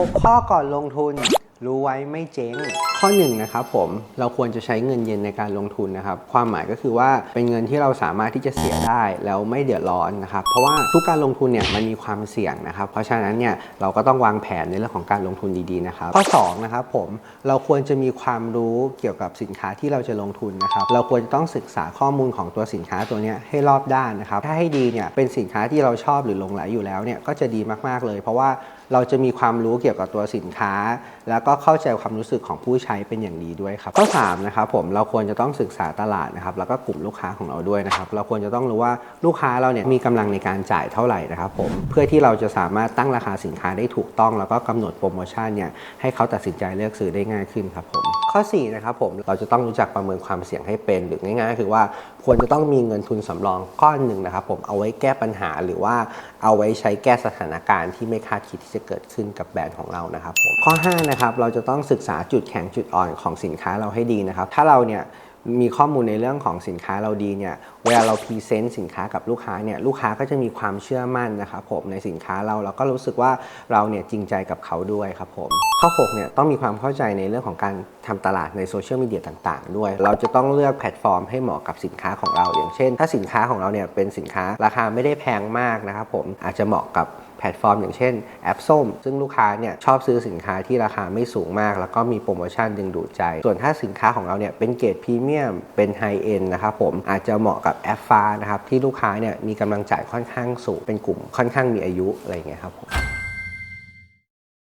6 ข้อก่อนลงทุน รู้ไว้ไม่เจ๊ง ข้อ1นงนะครับผมเราควรจะใช้เงินเย็นในการลงทุนนะครับ ความหมายก็คือว่าเป็นเงินที่เราสามารถที่จะเสียได้แล้วไม่เดือดร้อนนะครับ เพราะว่าทุกการลงทุนเนี่ยมันมีความเสี่ยงนะครับ เพราะฉะนั้นเนี่ยเราก็ต้องวางแผนในเรื่องของการลงทุนดีๆนะครับข้อ2นะครับผมเราควรจะมีความรู้เกี่ยวกับสินค้าที่เราจะลงทุนนะครับ เราควรจะต้องศึกษาข้อมูลของตัวสินค้าตัวนี้ให้รอบด้านนะครับ ถ้าให้ดีเนี่ยเป็นสินค้าที่เราชอบหรือหลงไหลอยู่แล้วเนี่ยก็จะดีมากๆเลย เพราะว่า เราจะมีความรู้เกี่ยวกับตัวสินค้า แล้วก็เข้าใจความรู้สึกของผู้ใช้เป็นอย่างดีด้วยครับข้อ3นะครับผมเราควรจะต้องศึกษาตลาดนะครับแล้วก็กลุ่มลูกค้าของเราด้วยนะครับเราควรจะต้องรู้ว่าลูกค้าเราเนี่ยมีกำลังในการจ่ายเท่าไหร่นะครับผมเพื่อที่เราจะสามารถตั้งราคาสินค้าได้ถูกต้อง แล้วก็กำหนดโปรโมชั่นเนี่ยให้เขาตัดสินใจเลือกซื้อได้ง่ายขึ้นครับผม ข้อ4นะครับผมเราจะต้องรู้จักประเมินความเสี่ยงให้เป็นหรือง่ายๆ คือว่าควรจะต้องมีเงินทุนสำรองก้อนหนึ่งนะครับผมเอาไว้แก้ปัญหาหรือว่าเอาไว้ใช้แก้สถานการณ์ที่ไม่คาดคิดที่จะเกิดขึ้นกับแบรนด์ของเรานะครับผมข้อ5นะครับเราจะต้องศึกษาจุดแข็งจุดอ่อนของสินค้าเราให้ดีนะครับถ้าเราเนี่ย มีข้อมูลในเรื่องของสินค้าเราดีเนี่ยเวลาเราพรีเซนต์สินค้ากับลูกค้าเนี่ยลูกค้าก็จะมีความเชื่อมั่นนะครับผมในสินค้าเราแล้วก็รู้สึกว่าเราเนี่ยจริงใจกับเขาด้วยครับผมข้อ6เนี่ยต้องมีความเข้าใจในเรื่องของการทำตลาดในโซเชียลมีเดียต่างๆ ด้วย เราจะต้องเลือกแพลตฟอร์มให้เหมาะกับสินค้าของเรา อย่างเช่น ถ้าสินค้าของเราเนี่ยเป็นสินค้าราคาไม่ได้แพงมากนะครับผมอาจจะเหมาะกับ แพลตฟอร์ม อย่างเช่นแอปส้ม ซึ่งลูกค้าเนี่ยชอบซื้อสินค้าที่ราคาไม่สูงมาก แล้วก็มีโปรโมชั่นดึงดูดใจ ส่วนถ้าสินค้าของเราเนี่ยเป็นเกรดพรีเมียมเป็นไฮเอ็นนะครับผมอาจจะเหมาะกับแอปฟ้านะครับที่ลูกค้าเนี่ยมีกำลังจ่ายค่อนข้างสูงเป็นกลุ่มค่อนข้างมีอายุอะไรอย่างเงี้ยครับผม